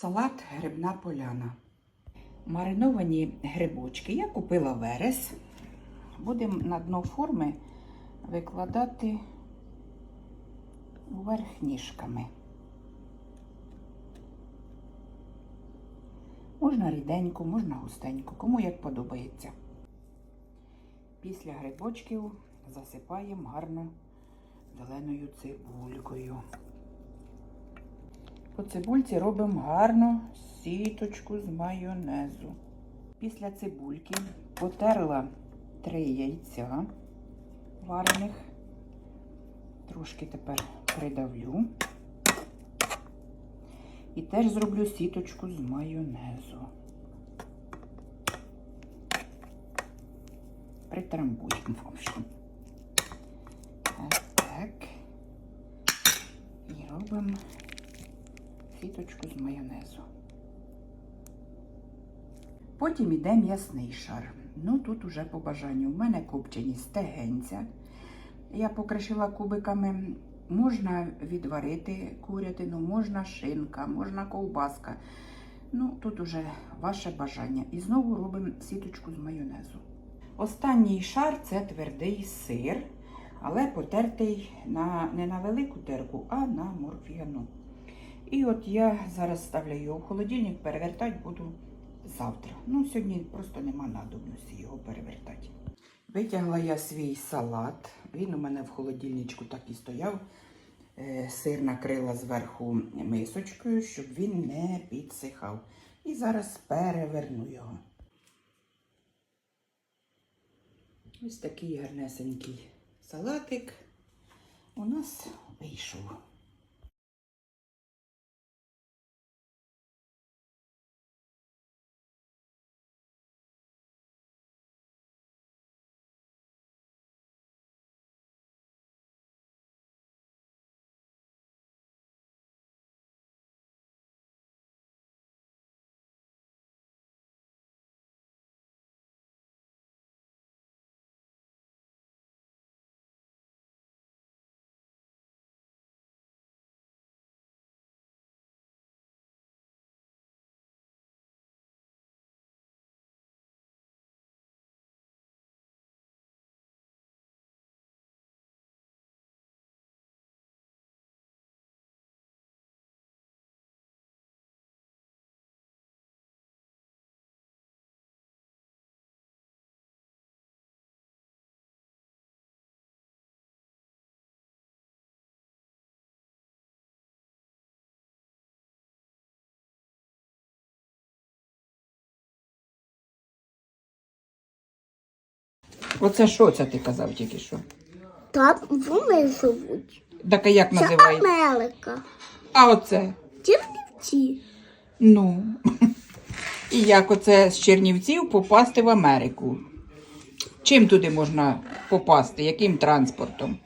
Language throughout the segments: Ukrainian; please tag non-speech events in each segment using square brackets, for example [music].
Салат грибна поляна. Мариновані грибочки. Я купила верес. Будемо на дно форми викладати вверх ніжками. Можна ріденько, можна густенько, кому як подобається. Після грибочків засипаємо гарно зеленою цибулькою. По цибульці робимо гарну сіточку з майонезу. Після цибульки потерла три яйця варених. Трошки тепер придавлю. І теж зроблю сіточку з майонезу. Притрамбуємо, в общем. Так, так. І робимо сіточку з майонезу. Потім іде м'ясний шар. Ну, тут уже по бажанню. У мене копчені стегенця. Я покришила кубиками. Можна відварити курятину, можна шинка, можна ковбаска. Ну, тут уже ваше бажання. І знову робимо сіточку з майонезу. Останній шар це твердий сир, але потертий на, не на велику терку, а на морквяну. І от я зараз ставлю його в холодильник, перевертати буду завтра. Ну, сьогодні просто нема надобності його перевертати. Витягла я свій салат. Він у мене в холодильничку так і стояв. Е, Сир накрила зверху мисочкою, щоб він не підсихав. І зараз переверну його. Ось такий гарнесенький салатик у нас вийшов. Оце що це ти казав тільки що? Там вони живуть. Так а як Це називається? Америка. А оце? Чернівці. Ну. [laughs] І як оце з Чернівців попасти в Америку? Чим туди можна попасти? Яким транспортом?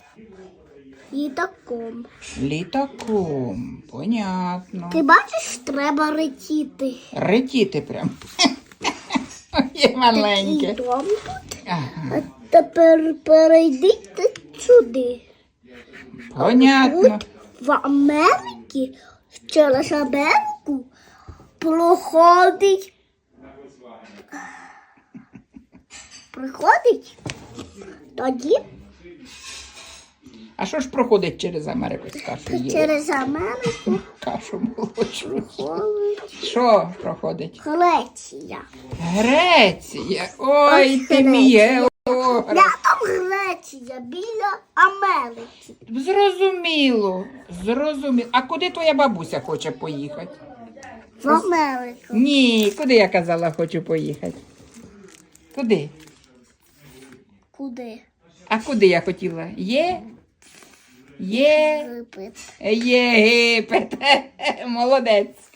Літаком. Літаком. Понятно. Ти бачиш, треба летіти. Летіти прям. [laughs] Є Такий дом тут. А тепер перейдіть сюди. Понятно. Тут в Америці через Америку проходить. Приходить тоді А що ж проходить через Америку з кашею? їли? через Америку Кашу молочну. Що проходить? Греція. Греція. Ой, Ось ти мій Греція. географ. Рядом Греція біля Америки. Зрозуміло, зрозуміло. А куди твоя бабуся хоче поїхати? В Америку. Ні, куди я казала, хочу поїхати? Куди? Куди? А куди я хотіла? Є? Є? Єгипет. Єгипет. [laughs] Молодець.